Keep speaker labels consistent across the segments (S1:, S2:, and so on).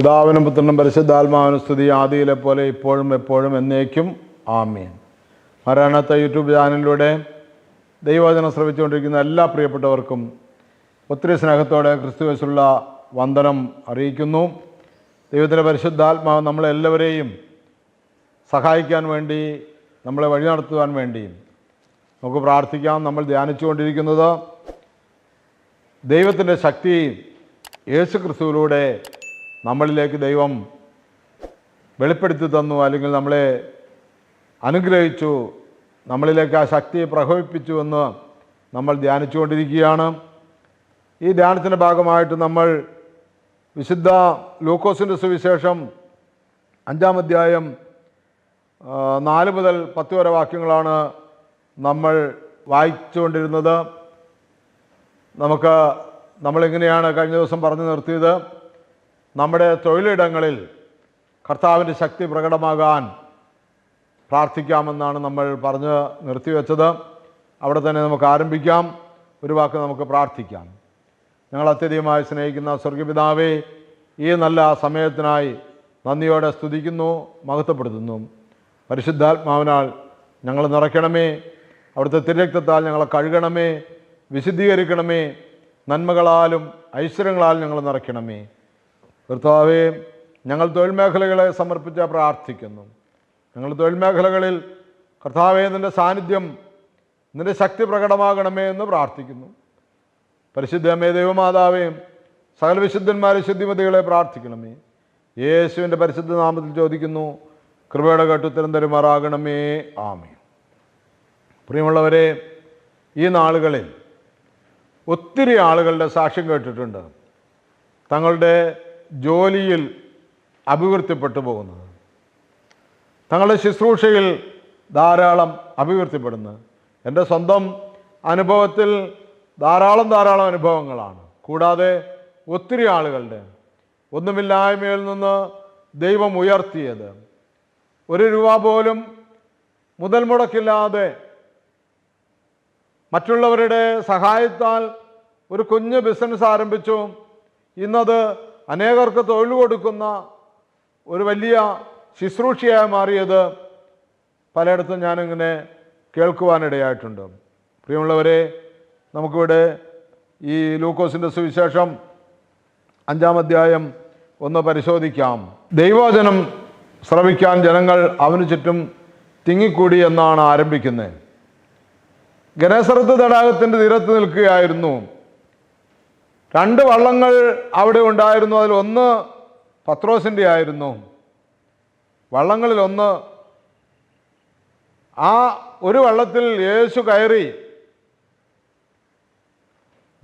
S1: പിതാവിനും പുത്രനും പരിശുദ്ധാത്മാവിനും സ്തുതി. ആദിയിലെ പോലെ ഇപ്പോഴും എപ്പോഴും എന്നേക്കും. ആമീൻ. മരണത്തെ യൂട്യൂബ് ചാനലിലൂടെ ദൈവവചനം ശ്രമിച്ചുകൊണ്ടിരിക്കുന്ന എല്ലാ പ്രിയപ്പെട്ടവർക്കും ഒത്തിരി സ്നേഹത്തോടെ ക്രിസ്തുവേശുള്ള വന്ദനം അറിയിക്കുന്നു. ദൈവത്തിന്റെ പരിശുദ്ധാത്മാവ് നമ്മളെല്ലാവരെയും സഹായിക്കാൻ വേണ്ടി നമ്മളെ വഴി നടത്തുവാൻ വേണ്ടി നമുക്ക് പ്രാർത്ഥിക്കാം. നമ്മൾ ധ്യാനിച്ചുകൊണ്ടിരിക്കുന്നത് ദൈവത്തിന്റെ ശക്തി യേശു ക്രിസ്തുവിലൂടെ നമ്മളിലേക്ക് ദൈവം വെളിപ്പെടുത്തി തന്നു അല്ലെങ്കിൽ നമ്മളെ അനുഗ്രഹിച്ചു നമ്മളിലേക്ക് ആ ശക്തിയെ പ്രകോപിപ്പിച്ചു എന്ന് നമ്മൾ ധ്യാനിച്ചുകൊണ്ടിരിക്കുകയാണ്. ഈ ധ്യാനത്തിന്റെ ഭാഗമായിട്ട് നമ്മൾ വിശുദ്ധ ലൂക്കോസിന്റെ സുവിശേഷം അഞ്ചാം അധ്യായം നാല് മുതൽ പത്ത് വരെ വാക്യങ്ങളാണ് നമ്മൾ വായിച്ചുകൊണ്ടിരുന്നത്. നമുക്ക് നമ്മളെങ്ങനെയാണ് കഴിഞ്ഞ ദിവസം പറഞ്ഞു നിർത്തിയത്? നമ്മുടെ തൊഴിലിടങ്ങളിൽ കർത്താവിന്റെ ശക്തി പ്രകടമാകാൻ പ്രാർത്ഥിക്കാമെന്നാണ് നമ്മൾ പറഞ്ഞ് നിർത്തിവെച്ചത്. അവിടെ തന്നെ നമുക്ക് ആരംഭിക്കാം. ഒരു വാക്ക് നമുക്ക് പ്രാർത്ഥിക്കാം. ഞങ്ങൾ അത്യധികമായി സ്നേഹിക്കുന്ന സ്വർഗപിതാവേ ഈ നല്ല സമയത്തിനായി നന്ദിയോടെ സ്തുതിക്കുന്നു മഹത്വപ്പെടുത്തുന്നു. പരിശുദ്ധാത്മാവിനാൽ ഞങ്ങൾ നിറയ്ക്കണമേ. അവിടുത്തെ തിരക്തത്താൽ ഞങ്ങളെ കഴുകണമേ. വിശുദ്ധീകരിക്കണമേ. നന്മകളാലും ഐശ്വര്യങ്ങളാലും ഞങ്ങൾ നിറയ്ക്കണമേ. കർത്താവേ ഞങ്ങൾ തൊഴിൽ മേഖലകളെ സമർപ്പിച്ച പ്രാർത്ഥിക്കുന്നു. ഞങ്ങൾ തൊഴിൽ മേഖലകളിൽ കർത്താവെ നിന്റെ സാന്നിധ്യം നിന്റെ ശക്തി പ്രകടമാകണമേ എന്ന് പ്രാർത്ഥിക്കുന്നു. പരിശുദ്ധമേ ദൈവമാതാവേ സകല വിശുദ്ധന്മാരെ ശുദ്ധിമതികളെ പ്രാർത്ഥിക്കണമേ. യേശുവിന്റെ പരിശുദ്ധ നാമത്തിൽ ചോദിക്കുന്നു കൃപയുടെ കെട്ടുത്തരം തരുമാറാകണമേ. ആമേ പ്രിയമുള്ളവരെ ഈ നാളുകളിൽ ഒത്തിരി ആളുകളുടെ സാക്ഷ്യം കേട്ടിട്ടുണ്ട്. തങ്ങളുടെ ജോലിയിൽ അഭിവൃദ്ധിപ്പെട്ടു പോകുന്നത്. തങ്ങളുടെ ശുശ്രൂഷയിൽ ധാരാളം അഭിവൃദ്ധിപ്പെടുന്നത് എന്റെ സ്വന്തം അനുഭവത്തിൽ ധാരാളം ധാരാളം അനുഭവങ്ങളാണ്. കൂടാതെ ഒത്തിരി ആളുകളുടെ ഒന്നുമില്ലായ്മയിൽ നിന്ന് ദൈവം ഉയർത്തിയത്. ഒരു രൂപ പോലും മുതൽ മുടക്കില്ലാതെ മറ്റുള്ളവരുടെ സഹായത്താൽ ഒരു കുഞ്ഞ് ബിസിനസ് ആരംഭിച്ചു. ഇന്നത് അനേകർക്ക് തൊഴിൽ കൊടുക്കുന്ന ഒരു വലിയ ശുശ്രൂഷയായി മാറിയത് പലയിടത്തും ഞാനിങ്ങനെ കേൾക്കുവാനിടയായിട്ടുണ്ട്. പ്രിയമുള്ളവരെ നമുക്കിവിടെ ഈ ലൂക്കോസിന്റെ സുവിശേഷം അഞ്ചാം അധ്യായം ഒന്ന് പരിശോധിക്കാം. ദൈവവചനം ശ്രവിക്കാൻ ജനങ്ങൾ അവന് ചുറ്റും തിങ്ങിക്കൂടി എന്നാണ് ആരംഭിക്കുന്നത്. ഗണേശ്വരത്ത് തടാകത്തിന്റെ തീരത്ത് നിൽക്കുകയായിരുന്നു. രണ്ട് വള്ളങ്ങൾ അവിടെ ഉണ്ടായിരുന്നു. അതിൽ ഒന്ന് പത്രോസിന്റെ ആയിരുന്നു. വള്ളങ്ങളിൽ ഒന്ന് ആ ഒരു വള്ളത്തിൽ യേശു കയറി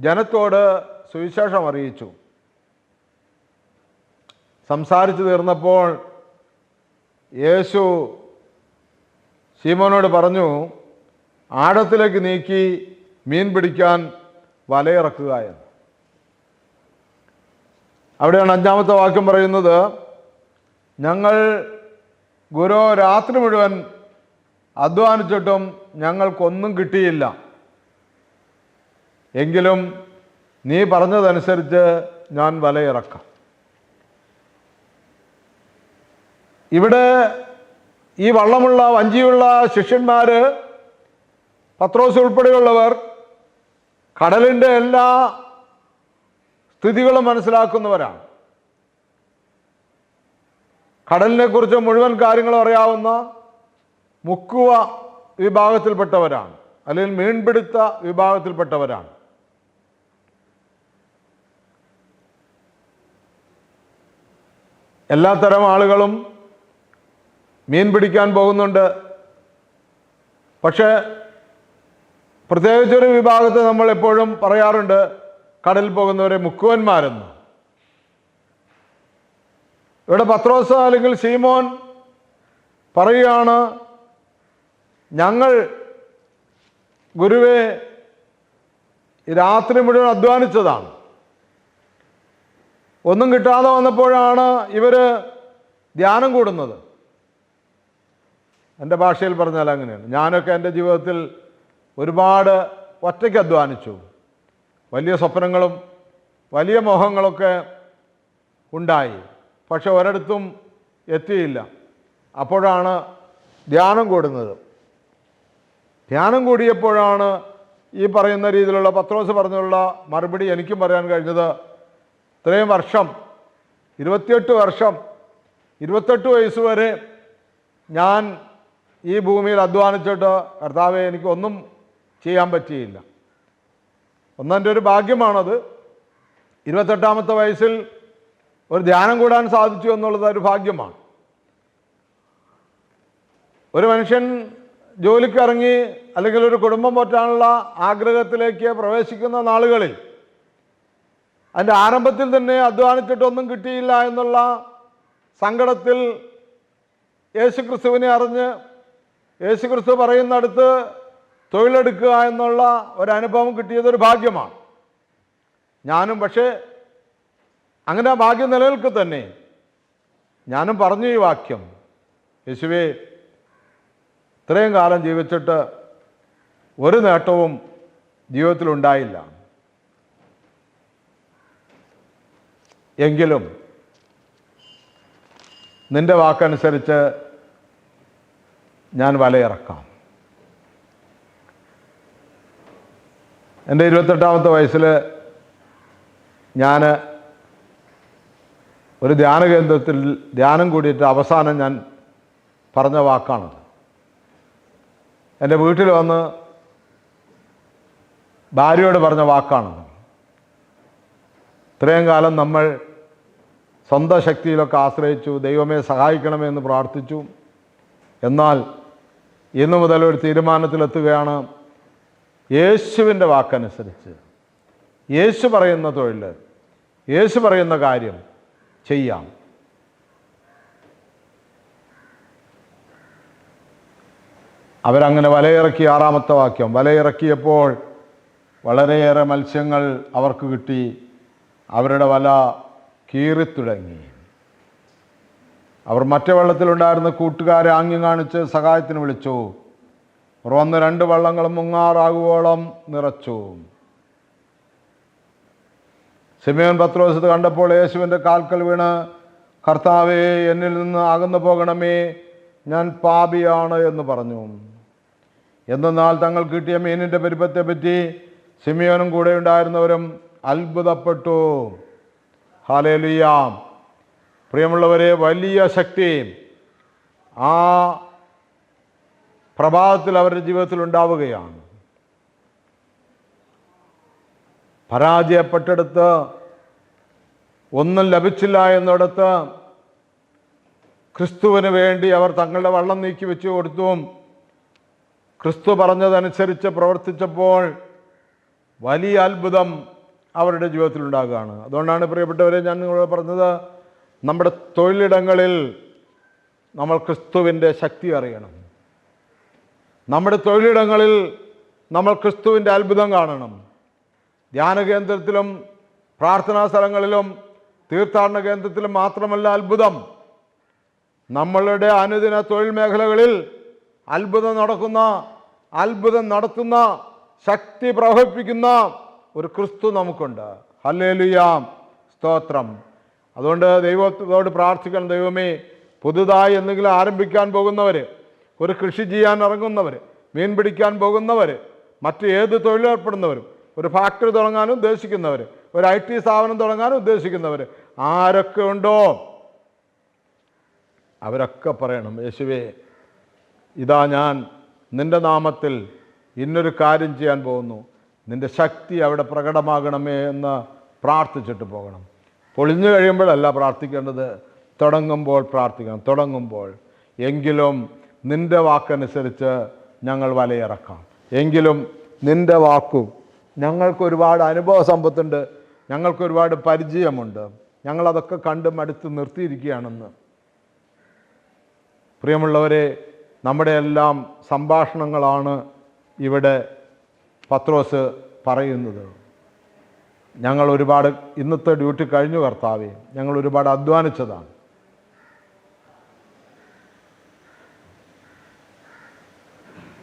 S1: ജനത്തോട് സുവിശേഷം അറിയിച്ചു. സംസാരിച്ചു തീർന്നപ്പോൾ യേശു ശീമോനോട് പറഞ്ഞു ആഴത്തിലേക്ക് നീക്കി മീൻ പിടിക്കാൻ വലയിറക്കുക എന്ന്. അവിടെയാണ് അഞ്ചാമത്തെ വാക്യം പറയുന്നത്. ഞങ്ങൾ ഗുരു രാത്രി മുഴുവൻ അധ്വാനിച്ചിട്ടും ഞങ്ങൾക്കൊന്നും കിട്ടിയില്ല. എങ്കിലും നീ പറഞ്ഞതനുസരിച്ച് ഞാൻ വലയിറക്കാം. ഇവിടെ ഈ വള്ളമുള്ള വഞ്ചിയുള്ള ശിഷ്യന്മാർ പത്രോസ് ഉൾപ്പെടെയുള്ളവർ കടലിന്റെ എല്ലാ സ്ഥിതികളും മനസ്സിലാക്കുന്നവരാണ്. കടലിനെ കുറിച്ച് മുഴുവൻ കാര്യങ്ങളും അറിയാവുന്ന മുക്കുവ വിഭാഗത്തിൽപ്പെട്ടവരാണ്. അല്ലെങ്കിൽ മീൻപിടുത്ത വിഭാഗത്തിൽപ്പെട്ടവരാണ്. എല്ലാത്തരം ആളുകളും മീൻ പിടിക്കാൻ പോകുന്നുണ്ട്. പക്ഷേ പ്രത്യേകിച്ചൊരു വിഭാഗത്തെ നമ്മൾ എപ്പോഴും പറയാറുണ്ട് കടലിൽ പോകുന്നവരെ മുക്കുവന്മാരെന്ന്. ഇവിടെ പത്രോസ് അല്ലെങ്കിൽ സീമോൻ പറയുകയാണ് ഞങ്ങൾ ഗുരുവെ രാത്രി മുഴുവൻ അധ്വാനിച്ചതാണ്. ഒന്നും കിട്ടാതെ വന്നപ്പോഴാണ് ഇവർ ധ്യാനം കൂടുന്നത്. എന്റെ ഭാഷയിൽ പറഞ്ഞാൽ അങ്ങനെയാണ്. ഞാനൊക്കെ എന്റെ ജീവിതത്തിൽ ഒരുപാട് ഒറ്റയ്ക്ക് അധ്വാനിച്ചു. വലിയ സ്വപ്നങ്ങളും വലിയ മോഹങ്ങളൊക്കെ ഉണ്ടായി. പക്ഷെ ഒരിടത്തും എത്തിയില്ല. അപ്പോഴാണ് ധ്യാനം കൂടുന്നത്. ധ്യാനം കൂടിയപ്പോഴാണ് ഈ പറയുന്ന രീതിയിലുള്ള പത്രോസ് പറഞ്ഞുള്ള മറുപടി എനിക്കും പറയാൻ കഴിഞ്ഞത് ഇത്രയും വർഷം ഇരുപത്തിയെട്ട് വർഷം ഇരുപത്തെട്ട് വയസ്സ് വരെ ഞാൻ ഈ ഭൂമിയിൽ അധ്വാനിച്ചിട്ട് കർത്താവെ എനിക്കൊന്നും ചെയ്യാൻ പറ്റിയില്ല. ഒന്നെന്റെ ഒരു ഭാഗ്യമാണത്. ഇരുപത്തെട്ടാമത്തെ വയസ്സിൽ ഒരു ധ്യാനം കൂടാൻ സാധിച്ചു എന്നുള്ളത് ഒരു ഭാഗ്യമാണ്. ഒരു മനുഷ്യൻ ജോലിക്ക് ഇറങ്ങി അല്ലെങ്കിൽ ഒരു കുടുംബം പോറ്റാനുള്ള ആഗ്രഹത്തിലേക്ക് പ്രവേശിക്കുന്ന നാളുകളിൽ അതിന്റെ ആരംഭത്തിൽ തന്നെ അധ്വാനിച്ചിട്ടൊന്നും കിട്ടിയില്ല എന്നുള്ള സങ്കടത്തിൽ യേശുക്രിസ്തുവിനെ അറിഞ്ഞ് യേശുക്രിസ്തു പറയുന്നിടത്ത് തൊഴിലെടുക്കുക എന്നുള്ള ഒരനുഭവം കിട്ടിയതൊരു ഭാഗ്യമാണ്. ഞാനും പക്ഷേ അങ്ങനെ ആ ഭാഗ്യം നിലനിൽക്കെ തന്നെ. ഞാനും പറഞ്ഞു ഈ വാക്യം യേശുവേ ഇത്രയും കാലം ജീവിച്ചിട്ട് ഒരു നേട്ടവും ജീവിതത്തിലുണ്ടായില്ല എങ്കിലും നിന്റെ വാക്കനുസരിച്ച് ഞാൻ വലയിറക്കാം. എന്റെ ഇരുപത്തെട്ടാമത്തെ വയസ്സിൽ ഞാൻ ഒരു ധ്യാന കേന്ദ്രത്തിൽ ധ്യാനം കൂടിയിട്ട് അവസാനം ഞാൻ പറഞ്ഞ വാക്കാണത്. എന്റെ വീട്ടിൽ വന്ന് ഭാര്യയോട് പറഞ്ഞ വാക്കാണത്. ഇത്രയും കാലം നമ്മൾ സ്വന്തം ശക്തിയിലൊക്കെ ആശ്രയിച്ചു ദൈവമേ സഹായിക്കണമെന്ന് പ്രാർത്ഥിച്ചു. എന്നാൽ ഇന്നു മുതൽ ഒരു തീരുമാനത്തിലെത്തുകയാണ്. യേശുവിന്റെ വാക്കനുസരിച്ച്. യേശു പറയുന്ന തൊഴിൽ യേശു പറയുന്ന കാര്യം ചെയ്യാം. അവരങ്ങനെ വലയിറക്കി ആറാമത്തെ വാക്യം വലയിറക്കിയപ്പോൾ വളരെയേറെ മത്സ്യങ്ങൾ അവർക്ക് കിട്ടി അവരുടെ വല കീറിത്തുടങ്ങി. അവർ മറ്റേ വെള്ളത്തിലുണ്ടായിരുന്ന കൂട്ടുകാരെ ആംഗ്യം കാണിച്ച് സഹായത്തിന് വിളിച്ചു. വന്ന് രണ്ട് വള്ളങ്ങളും മുങ്ങാറാകുവോളം നിറച്ചു. സിമിയോൻ പത്രോസ് കണ്ടപ്പോൾ യേശുവിന്റെ കാൽക്കൽ വീണ് കർത്താവേ എന്നിൽ നിന്ന് അകന്നു പോകണമേ ഞാൻ പാപിയാണ് എന്ന് പറഞ്ഞു. എന്തെന്നാൽ തങ്ങൾ കിട്ടിയ മീനിന്റെ പെരുപ്പത്തെ പറ്റി സിമിയോനും കൂടെ ഉണ്ടായിരുന്നവരും അത്ഭുതപ്പെട്ടു. ഹാലേലുയാം പ്രിയമുള്ളവരെ വലിയ ശക്തി ആ പ്രഭാതത്തിൽ അവരുടെ ജീവിതത്തിൽ ഉണ്ടാവുകയാണ്. പരാജയപ്പെട്ടെടുത്ത് ഒന്നും ലഭിച്ചില്ല എന്നിടത്ത് ക്രിസ്തുവിന് വേണ്ടി അവർ തങ്ങളുടെ വള്ളം നീക്കി വെച്ചു കൊടുത്തും ക്രിസ്തു പറഞ്ഞതനുസരിച്ച് പ്രവർത്തിച്ചപ്പോൾ വലിയ അത്ഭുതം അവരുടെ ജീവിതത്തിൽ ഉണ്ടാകുകയാണ്. അതുകൊണ്ടാണ് പ്രിയപ്പെട്ടവരെ ഞാൻ നിങ്ങളോട് പറഞ്ഞത് നമ്മുടെ തൊഴിലിടങ്ങളിൽ നമ്മൾ ക്രിസ്തുവിന്റെ ശക്തി അറിയണം. നമ്മുടെ തൊഴിലിടങ്ങളിൽ നമ്മൾ ക്രിസ്തുവിന്റെ അത്ഭുതം കാണണം. ധ്യാന കേന്ദ്രത്തിലും പ്രാർത്ഥനാ സ്ഥലങ്ങളിലും തീർത്ഥാടന കേന്ദ്രത്തിലും മാത്രമല്ല അത്ഭുതം. നമ്മളുടെ അനുദിന തൊഴിൽ മേഖലകളിൽ അത്ഭുതം നടക്കുന്ന അത്ഭുതം നടത്തുന്ന ശക്തി പ്രവഹിപ്പിക്കുന്ന ഒരു ക്രിസ്തു നമുക്കുണ്ട്. ഹല്ലേലുയാം. സ്തോത്രം. അതുകൊണ്ട് ദൈവത്തോട് പ്രാർത്ഥിക്കണം ദൈവമേ. പുതുതായി എന്തെങ്കിലും ആരംഭിക്കാൻ പോകുന്നവർ ഒരു കൃഷി ചെയ്യാൻ ഇറങ്ങുന്നവർ മീൻ പിടിക്കാൻ പോകുന്നവർ മറ്റ് ഏത് തൊഴിലേർപ്പെടുന്നവരും ഒരു ഫാക്ടറി തുടങ്ങാൻ ഉദ്ദേശിക്കുന്നവർ ഒരു ഐ ടി സ്ഥാപനം തുടങ്ങാൻ ഉദ്ദേശിക്കുന്നവർ ആരൊക്കെ ഉണ്ടോ? അവരൊക്കെ പറയണം യേശുവേ ഇതാ ഞാൻ നിന്റെ നാമത്തിൽ ഇന്നൊരു കാര്യം ചെയ്യാൻ പോകുന്നു. നിന്റെ ശക്തി അവിടെ പ്രകടമാകണമേ എന്ന് പ്രാർത്ഥിച്ചിട്ട് പോകണം. പൊളിഞ്ഞു കഴിയുമ്പോഴല്ല പ്രാർത്ഥിക്കേണ്ടത് തുടങ്ങുമ്പോൾ പ്രാർത്ഥിക്കണം തുടങ്ങുമ്പോൾ. എങ്കിലും നിന്റെ വാക്കനുസരിച്ച് ഞങ്ങൾ വലയിറക്കാം. എങ്കിലും നിന്റെ വാക്കും ഞങ്ങൾക്ക് ഒരുപാട് അനുഭവ സമ്പത്തുണ്ട് ഞങ്ങൾക്ക് ഒരുപാട് പരിചയമുണ്ട്. ഞങ്ങളതൊക്കെ കണ്ട് മടുത്ത് നിർത്തിയിരിക്കുകയാണെന്ന്. പ്രിയമുള്ളവരെ നമ്മുടെ എല്ലാം സംഭാഷണങ്ങളാണ് ഇവിടെ പത്രോസ് പറയുന്നത്. ഞങ്ങൾ ഒരുപാട് ഇന്നത്തെ ഡ്യൂട്ടി കഴിഞ്ഞു കർത്താവേ ഞങ്ങൾ ഒരുപാട് അധ്വാനിച്ചതാണ്.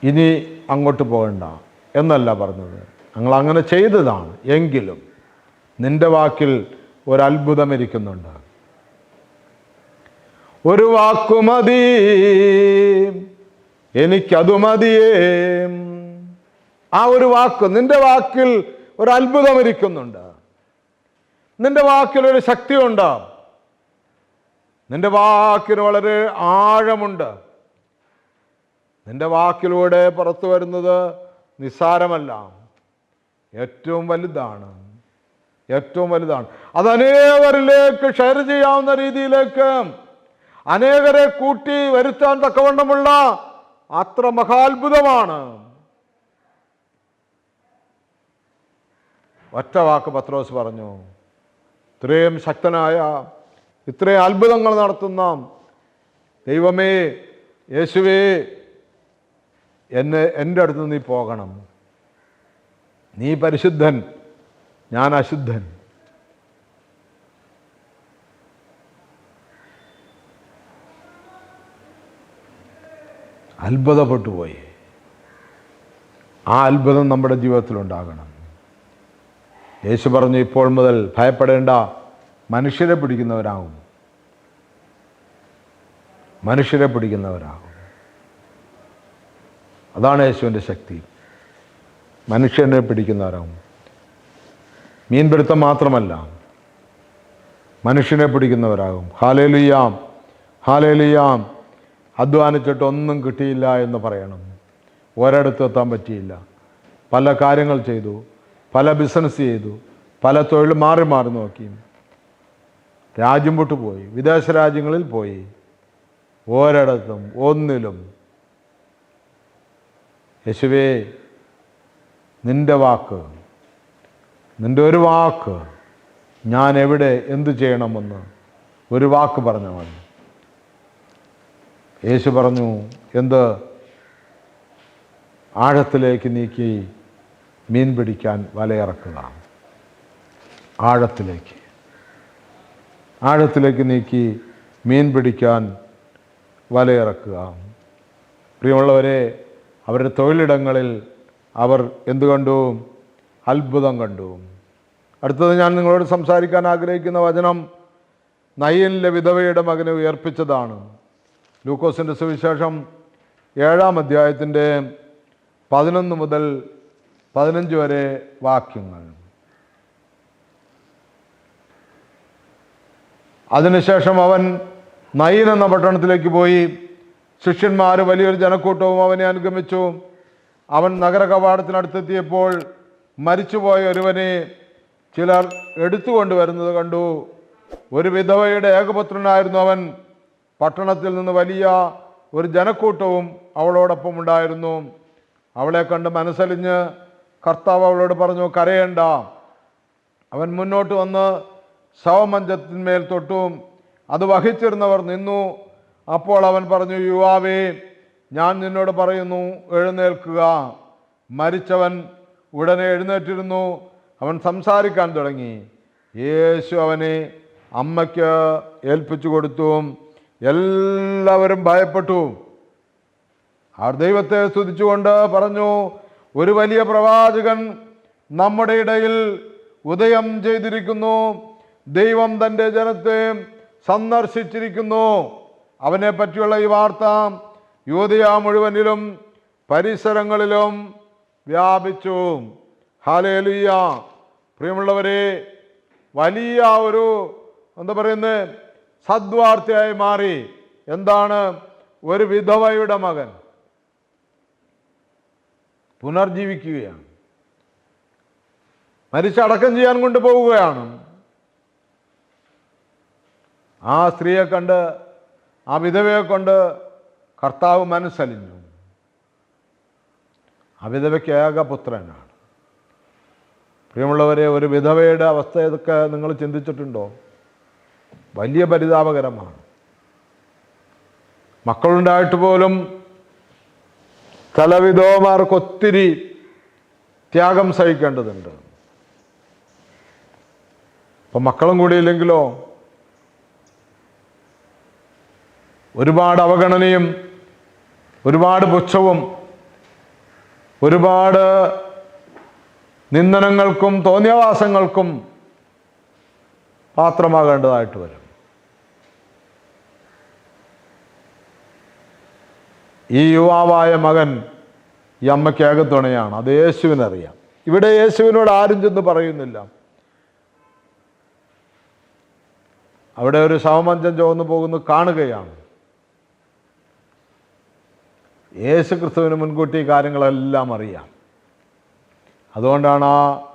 S1: ഇനി അങ്ങോട്ട് പോകണ്ട എന്നല്ല പറഞ്ഞത്. ഞങ്ങൾ അങ്ങനെ ചെയ്തതാണ്. എങ്കിലും നിന്റെ വാക്കിൽ ഒരത്ഭുതം ഇരിക്കുന്നുണ്ട്. ഒരു വാക്കുമതി എനിക്കതു മതിയേ. ആ ഒരു വാക്ക് നിന്റെ വാക്കിൽ ഒരു അത്ഭുതം ഇരിക്കുന്നുണ്ട്. നിന്റെ വാക്കിൽ ഒരു ശക്തിയുണ്ട്. നിന്റെ വാക്കിന് വളരെ ആഴമുണ്ട്. നിന്റെ വാക്കിലൂടെ പുറത്തു വരുന്നത് നിസ്സാരമല്ല. ഏറ്റവും വലുതാണ്. ഏറ്റവും വലുതാണ്. അത് അനേകരിലേക്ക് ഷെയർ ചെയ്യാവുന്ന രീതിയിലേക്ക് അനേകരെ കൂട്ടി വരുത്താൻ തക്കവണ്ണമുള്ള അത്ര മഹാത്ഭുതമാണ്. ഒറ്റ വാക്ക് പത്രോസ് പറഞ്ഞു. ഇത്രയും ശക്തനായ ഇത്രയും അത്ഭുതങ്ങൾ നടത്തുന്ന ദൈവമേ യേശുവേ എന്നെ എന്റെ അടുത്ത് നീ പോകണം. നീ പരിശുദ്ധൻ ഞാൻ അശുദ്ധൻ. അത്ഭുതപ്പെട്ടു പോയി ആ അത്ഭുതം നമ്മുടെ ജീവിതത്തിലുണ്ടാകണം. യേശു പറഞ്ഞു ഇപ്പോൾ മുതൽ ഭയപ്പെടേണ്ട മനുഷ്യരെ പിടിക്കുന്നവരാകും. മനുഷ്യരെ പിടിക്കുന്നവരാകും. അതാണ് യേശുവിന്റെ ശക്തി. മനുഷ്യനെ പിടിക്കുന്നവരാകും മീൻപിടുത്തം മാത്രമല്ല മനുഷ്യനെ പിടിക്കുന്നവരാകും. ഹാലേലുയാം ഹാലേലുയാം. അധ്വാനിച്ചിട്ട് ഒന്നും കിട്ടിയില്ല എന്ന് പറയണം. ഒരിടത്ത് എത്താൻ പറ്റിയില്ല. പല കാര്യങ്ങൾ ചെയ്തു പല ബിസിനസ് ചെയ്തു പല തൊഴിൽ മാറി മാറി നോക്കി. രാജ്യം വിട്ടു പോയി വിദേശ രാജ്യങ്ങളിൽ പോയി. ഒരിടത്തും ഒന്നിലും യേശുവേ നിന്റെ വാക്ക് നിന്റെ ഒരു വാക്ക് ഞാൻ എവിടെ എന്തു ചെയ്യണമെന്ന് ഒരു വാക്ക് പറഞ്ഞാൽ മതി. യേശു പറഞ്ഞു എന്ത്? ആഴത്തിലേക്ക് നീക്കി മീൻ പിടിക്കാൻ വലയിറക്കുക ആഴത്തിലേക്ക്. ആഴത്തിലേക്ക് നീക്കി മീൻ പിടിക്കാൻ വലയിറക്കുക പ്രിയമുള്ളവരെ അവരുടെ തൊഴിലിടങ്ങളിൽ അവർ എന്തു കണ്ടു അത്ഭുതം കണ്ടു. അടുത്തത് ഞാൻ നിങ്ങളോട് സംസാരിക്കാൻ ആഗ്രഹിക്കുന്ന വചനം നയ്യനിലെ വിധവയുടെ മകനെ ഉയർപ്പിച്ചതാണ്. ലൂക്കോസിന്റെ സുവിശേഷം ഏഴാം അധ്യായത്തിന്റെ പതിനൊന്ന് മുതൽ പതിനഞ്ച് വരെ വാക്യങ്ങൾ. അതിനുശേഷം അവൻ നയിൻ എന്ന പട്ടണത്തിലേക്ക് പോയി ശിഷ്യന്മാർ വലിയൊരു ജനക്കൂട്ടവും അവനെ അനുഗമിച്ചു. അവൻ നഗര കവാടത്തിനടുത്തെത്തിയപ്പോൾ മരിച്ചുപോയ ഒരുവനെ ചിലർ എടുത്തുകൊണ്ട് വരുന്നത് കണ്ടു. ഒരു വിധവയുടെ ഏകപുത്രനായിരുന്നു അവൻ. പട്ടണത്തിൽ നിന്ന് വലിയ ഒരു ജനക്കൂട്ടവും അവളോടൊപ്പം ഉണ്ടായിരുന്നു. അവളെ കണ്ട് മനസ്സലിഞ്ഞ് കർത്താവ് അവളോട് പറഞ്ഞു കരയേണ്ട. അവൻ മുന്നോട്ട് വന്ന് ശവമഞ്ചത്തിന്മേൽ തൊട്ടു. അത് വഹിച്ചിരുന്നവർ നിന്നു. അപ്പോൾ അവൻ പറഞ്ഞു യുവാവേ ഞാൻ നിന്നോട് പറയുന്നു എഴുന്നേൽക്കുക. മരിച്ചവൻ ഉടനെ എഴുന്നേറ്റിരുന്നു. അവൻ സംസാരിക്കാൻ തുടങ്ങി. യേശു അവനെ അമ്മയ്ക്ക് ഏൽപ്പിച്ചു കൊടുത്തു. എല്ലാവരും ഭയപ്പെട്ടു. അവർ ദൈവത്തെ സ്തുതിച്ചുകൊണ്ട് പറഞ്ഞു ഒരു വലിയ പ്രവാചകൻ നമ്മുടെ ഇടയിൽ ഉദയം ചെയ്തിരിക്കുന്നു. ദൈവം തന്റെ ജനത്തെ സന്ദർശിച്ചിരിക്കുന്നു. അവനെ പറ്റിയുള്ള ഈ വാർത്ത യൂതയ മുഴുവനിലും പരിസരങ്ങളിലും വ്യാപിച്ചു. ഹാലേലിയ പ്രിയമുള്ളവരെ വലിയ ഒരു എന്താ പറയുന്നത് സദ്വാർത്തയായി മാറി. എന്താണ്? ഒരു വിധവയുടെ മകൻ പുനർജീവിക്കുകയാണ്. മരിച്ചടക്കം ചെയ്യാൻ കൊണ്ടുപോവുകയാണ്. ആ സ്ത്രീയെ കണ്ട് ആ വിധവയെ കൊണ്ട് കർത്താവ് മനസ്സലിഞ്ഞു. ആ വിധവയ്ക്ക് ഏകപുത്രനാണ്. പ്രിയമുള്ളവരെ ഒരു വിധവയുടെ അവസ്ഥ ഇതൊക്കെ നിങ്ങൾ ചിന്തിച്ചിട്ടുണ്ടോ? വലിയ പരിതാപകരമാണ്. മക്കളുണ്ടായിട്ട് പോലും ചില വിധവമാർക്ക് ഒത്തിരി ത്യാഗം സഹിക്കേണ്ടതുണ്ട്. അപ്പം മക്കളും കൂടി ഒരുപാട് അവഗണനയും ഒരുപാട് പുച്ഛവും ഒരുപാട് നിന്ദനങ്ങൾക്കും തോന്നിയവാസങ്ങൾക്കും പാത്രമാകേണ്ടതായിട്ട് വരും. ഈ യുവാവായ മകൻ ഈ അമ്മയ്ക്ക് ഏകത്തുണയാണ് അത് യേശുവിനറിയാം. ഇവിടെ യേശുവിനോട് ആരും ചെന്ന് പറയുന്നില്ല. അവിടെ ഒരു ശവമഞ്ചം ചുവന്നു പോകുന്നു കാണുകയാണ്. യേശു ക്രിസ്തുവിന് മുൻകൂട്ടി കാര്യങ്ങളെല്ലാം അറിയാം. അതുകൊണ്ടാണ് ആ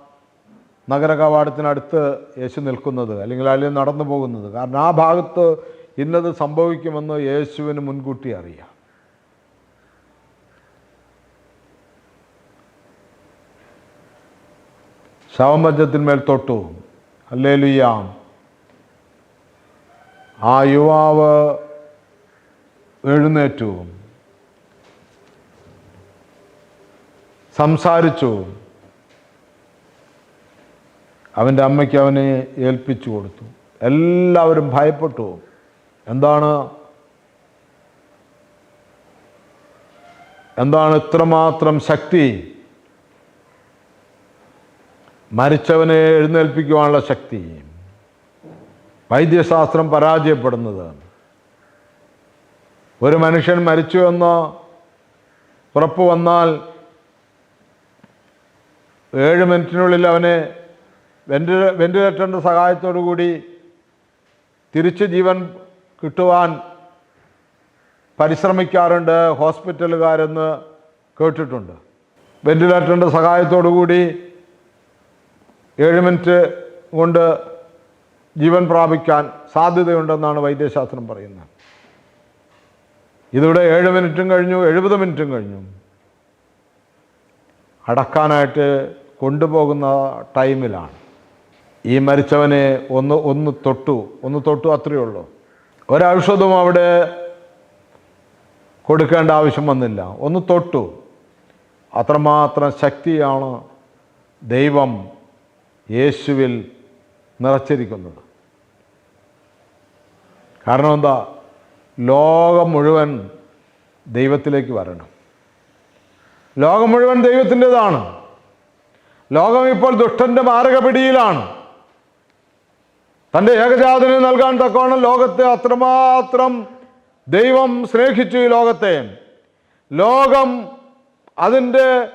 S1: നഗര കവാടത്തിനടുത്ത് യേശു നിൽക്കുന്നത് അല്ലെങ്കിൽ അതിൽ നടന്നു പോകുന്നത്. കാരണം ആ ഭാഗത്ത് ഇന്നത് സംഭവിക്കുമെന്ന് യേശുവിന് മുൻകൂട്ടി അറിയാം. ശവമജ്ജത്തിന്മേൽ തൊട്ടു. അല്ലേലുയാം ആ യുവാവ് എഴുന്നേറ്റു. സംസാരിച്ചു. അവന്റെ അമ്മയ്ക്ക് അവനെ ഏൽപ്പിച്ചു കൊടുത്തു. എല്ലാവരും ഭയപ്പെട്ടു. എന്താണ്? എന്താണ് ഇത്രമാത്രം ശക്തി? മരിച്ചവനെ എഴുന്നേൽപ്പിക്കുവാനുള്ള ശക്തി. വൈദ്യശാസ്ത്രം പരാജയപ്പെടുന്നത്. ഒരു മനുഷ്യൻ മരിച്ചു എന്ന് ഉറപ്പ് വന്നാൽ ഏഴ് മിനിറ്റിനുള്ളിൽ അവനെ വെന്റി വെന്റിലേറ്ററിന്റെ സഹായത്തോടു കൂടി തിരിച്ച് ജീവൻ കിട്ടുവാൻ പരിശ്രമിക്കാറുണ്ട് ഹോസ്പിറ്റലുകാരെന്ന് കേട്ടിട്ടുണ്ട്. വെന്റിലേറ്ററിന്റെ സഹായത്തോടു കൂടി ഏഴ് മിനിറ്റ് കൊണ്ട് ജീവൻ പ്രാപിക്കാൻ സാധ്യതയുണ്ടെന്നാണ് വൈദ്യശാസ്ത്രം പറയുന്നത്. ഇതിവിടെ ഏഴ് മിനിറ്റും കഴിഞ്ഞു എഴുപത് മിനിറ്റും കഴിഞ്ഞു. അടക്കാനായിട്ട് കൊണ്ടുപോകുന്ന ടൈമിലാണ്. ഈ മരിച്ചവനെ ഒന്ന് ഒന്ന് തൊട്ടു ഒന്ന് തൊട്ടു അത്രയേ ഉള്ളൂ. ഒരൗഷധവും അവിടെ കൊടുക്കേണ്ട ആവശ്യം വന്നില്ല. ഒന്ന് തൊട്ടു. അത്രമാത്രം ശക്തിയാണ് ദൈവം യേശുവിൽ നിറച്ചിരിക്കുന്നത്. കാരണം എന്താ? ലോകം മുഴുവൻ ദൈവത്തിലേക്ക് വരണം. ലോകം മുഴുവൻ ദൈവത്തിന്റെതാണ്. ലോകം ഇപ്പോൾ ദുഷ്ടന്റെ മാരകപിടിയിലാണ്. തന്റെ ഏകജാതന് നൽകാൻ തക്കവണ്ണം ലോകത്തെ അത്രമാത്രം ദൈവം സ്നേഹിച്ചു ഈ ലോകത്തെ. ലോകം അതിന്റെ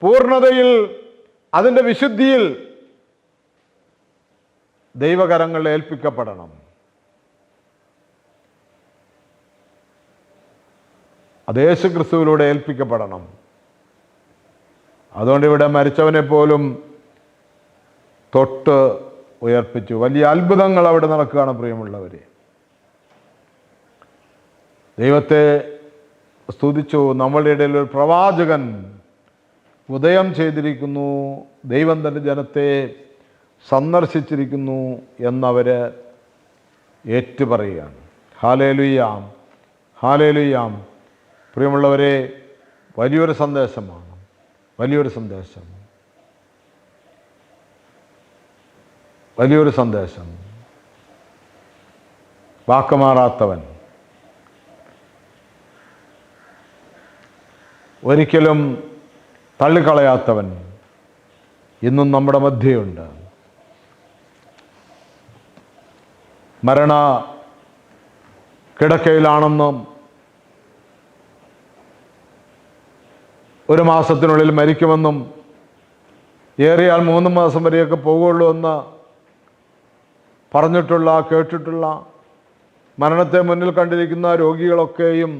S1: പൂർണതയിൽ അതിന്റെ വിശുദ്ധിയിൽ ദൈവകരങ്ങളിൽ ഏൽപ്പിക്കപ്പെടണം. അത് ക്രിസ്തുവിലൂടെ ഏൽപ്പിക്കപ്പെടണം. അതുകൊണ്ട് ഇവിടെ മരിച്ചവനെ പോലും തൊട്ട് ഉയർപ്പിച്ചു. വലിയ അത്ഭുതങ്ങൾ അവിടെ നടക്കുകയാണ് പ്രിയമുള്ളവരെ. ദൈവത്തെ സ്തുതിച്ചു. നമ്മളുടെ ഇടയിൽ ഒരു പ്രവാചകൻ ഉദയം ചെയ്തിരിക്കുന്നു. ദൈവം തന്റെ ജനത്തെ സന്ദർശിച്ചിരിക്കുന്നു എന്നവർ ഏറ്റുപറയുകയാണ്. ഹാലേലുയാം. ഹാലേലുയ്യാം പ്രിയമുള്ളവരെ വലിയൊരു സന്ദേശമാണ്. വലിയൊരു സന്ദേശം. വലിയൊരു സന്ദേശം. വാക്കുമാറാത്തവൻ. ഒരിക്കലും തള്ളിക്കളയാത്തവൻ ഇന്നും നമ്മുടെ മധ്യയുണ്ട്. മരണ കിടക്കയിലാണെന്നും ഒരു മാസത്തിനുള്ളിൽ മരിക്കുമെന്നും ഏറിയാൽ മൂന്ന് മാസം വരെയൊക്കെ പോകുള്ളൂ എന്ന് പറഞ്ഞിട്ടുള്ള കേട്ടിട്ടുള്ള മരണത്തെ മുന്നിൽ കണ്ടിരിക്കുന്ന രോഗികളൊക്കെയും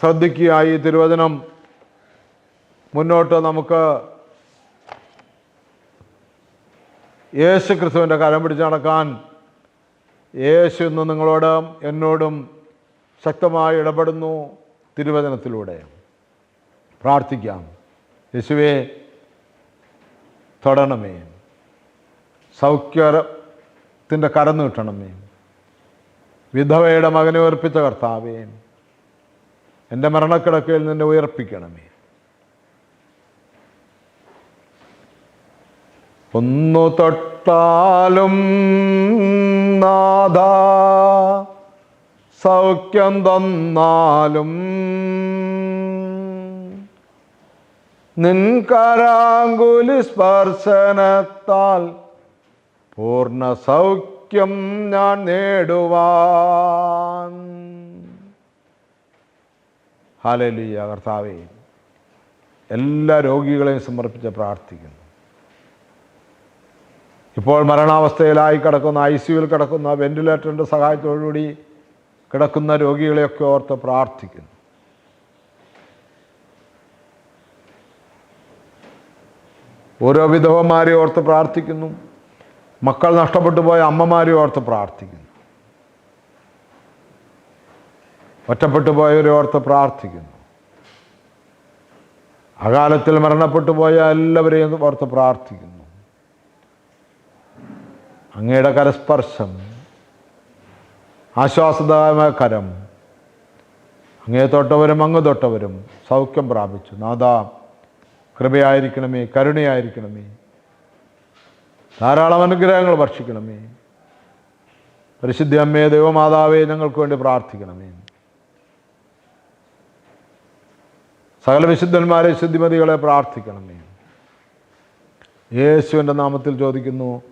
S1: ശ്രദ്ധിക്കുക ഈ തിരുവചനം മുന്നോട്ട് നമുക്ക് യേശു ക്രിസ്തുവിന്റെ കരം പിടിച്ച് നടക്കാൻ യേശു ഇന്ന് നിങ്ങളോടും എന്നോടും ശക്തമായി ഇടപെടുന്നു തിരുവചനത്തിലൂടെ. പ്രാർത്ഥിക്കാം. യേശുവെ തൊടണമേ. സൗഖ്യത്തിന്റെ കരം നീട്ടണമേ വിധവയുടെ മകനെ ഉയർപ്പിച്ച കർത്താവേ എന്റെ മരണക്കിടക്കയിൽ നിന്നെ ഉയർപ്പിക്കണമേ. ഒന്നു തൊട്ടാലും നാദാ സൗഖ്യം തന്നാലും നിൻ കരാങ്കുലി സ്പർശനത്താൽ പൂർണ സൗഖ്യം ഞാൻ നേടുവാൻ. ഹാലലിയ കർത്താവേ. എല്ലാ രോഗികളെയും സമർപ്പിച്ച് പ്രാർത്ഥിക്കുന്നു. ഇപ്പോൾ മരണാവസ്ഥയിലായി കിടക്കുന്ന ഐ സിയുവിൽ കിടക്കുന്ന വെന്റിലേറ്ററിന്റെ സഹായത്തോടുകൂടി കിടക്കുന്ന രോഗികളെയൊക്കെ ഓർത്ത് പ്രാർത്ഥിക്കുന്നു. ഓരോ വിധവമാരെ ഓർത്ത് പ്രാർത്ഥിക്കുന്നു. മക്കൾ നഷ്ടപ്പെട്ടു പോയ അമ്മമാരെ ഓർത്ത് പ്രാർത്ഥിക്കുന്നു. ഒറ്റപ്പെട്ടു പോയവരെ ഓർത്ത് പ്രാർത്ഥിക്കുന്നു. അകാലത്തിൽ മരണപ്പെട്ടു പോയ എല്ലാവരെയും ഓർത്ത് പ്രാർത്ഥിക്കുന്നു. അങ്ങയുടെ കരസ്പർശം ആശ്വാസദായമായ കരം അങ്ങേ തൊട്ടവരും അങ്ങ് തൊട്ടവരും സൗഖ്യം പ്രാപിച്ചു. നാദാ കൃപയായിരിക്കണമേ കരുണയായിരിക്കണമേ. ധാരാളം അനുഗ്രഹങ്ങൾ വർഷിക്കണമേ. പരിശുദ്ധ അമ്മേ ദൈവമാതാവേ ഞങ്ങൾക്ക് വേണ്ടി പ്രാർത്ഥിക്കണമേ. സകല വിശുദ്ധന്മാരെ ശുദ്ധിമതികളെ പ്രാർത്ഥിക്കണമേ. യേശുവിന്റെ നാമത്തിൽ ചോദിക്കുന്നു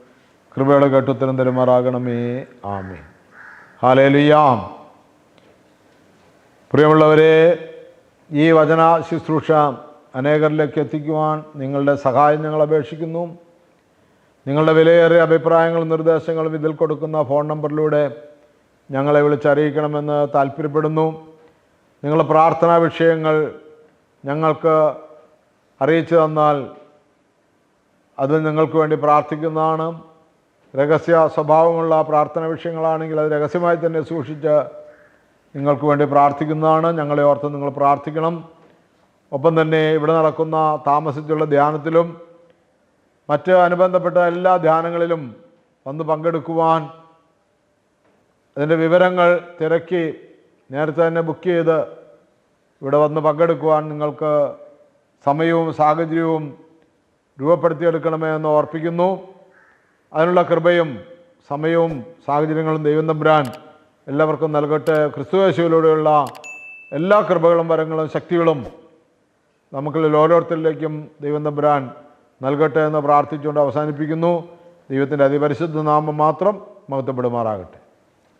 S1: കൃപയുടെ കേട്ടുത്തരം തരുമാറാകണമേ. ആമേ ഹാലേലിയാം പ്രിയമുള്ളവരെ ഈ വചന ശുശ്രൂഷ അനേകരിലേക്ക് എത്തിക്കുവാൻ നിങ്ങളുടെ സഹായം ഞങ്ങൾ അപേക്ഷിക്കുന്നു. നിങ്ങളുടെ വിലയേറിയ അഭിപ്രായങ്ങളും നിർദ്ദേശങ്ങളും ഇതിൽ കൊടുക്കുന്ന ഫോൺ നമ്പറിലൂടെ ഞങ്ങളെ വിളിച്ചറിയിക്കണമെന്ന് താല്പര്യപ്പെടുന്നു. നിങ്ങളുടെ പ്രാർത്ഥനാ വിഷയങ്ങൾ ഞങ്ങൾക്ക് അറിയിച്ചു തന്നാൽ അത് നിങ്ങൾക്ക് വേണ്ടി പ്രാർത്ഥിക്കുന്നതാണ്. രഹസ്യ സ്വഭാവമുള്ള പ്രാർത്ഥന വിഷയങ്ങളാണെങ്കിൽ അത് രഹസ്യമായി തന്നെ സൂക്ഷിച്ച് നിങ്ങൾക്ക് വേണ്ടി പ്രാർത്ഥിക്കുന്നതാണ്. ഞങ്ങളെ ഓർത്ത് നിങ്ങൾ പ്രാർത്ഥിക്കണം. ഒപ്പം തന്നെ ഇവിടെ നടക്കുന്ന താമസിച്ചുള്ള ധ്യാനത്തിലും മറ്റ് അനുബന്ധപ്പെട്ട എല്ലാ ധ്യാനങ്ങളിലും വന്ന് പങ്കെടുക്കുവാൻ അതിന്റെ വിവരങ്ങൾ തിരക്കി നേരത്തെ തന്നെ ബുക്ക് ചെയ്ത് ഇവിടെ വന്ന് പങ്കെടുക്കുവാൻ നിങ്ങൾക്ക് സമയവും സാഹചര്യവും രൂപപ്പെടുത്തിയെടുക്കണമേ എന്ന് ഓർപ്പിക്കുന്നു. അതിനുള്ള കൃപയും സമയവും സാഹചര്യങ്ങളും ദൈവം തമ്പുരാൻ എല്ലാവർക്കും നൽകട്ടെ. ക്രിസ്തുവേശുവിലൂടെയുള്ള എല്ലാ കൃപകളും വരങ്ങളും ശക്തികളും നമുക്ക് ഓരോരുത്തരിലേക്കും ദൈവം തമ്പുരാൻ നൽകട്ടെ എന്ന് പ്രാർത്ഥിച്ചുകൊണ്ട് അവസാനിപ്പിക്കുന്നു. ദൈവത്തിന്റെ അതിപരിശുദ്ധ നാമം മാത്രം മഹത്വപ്പെടുമാറാകട്ടെ.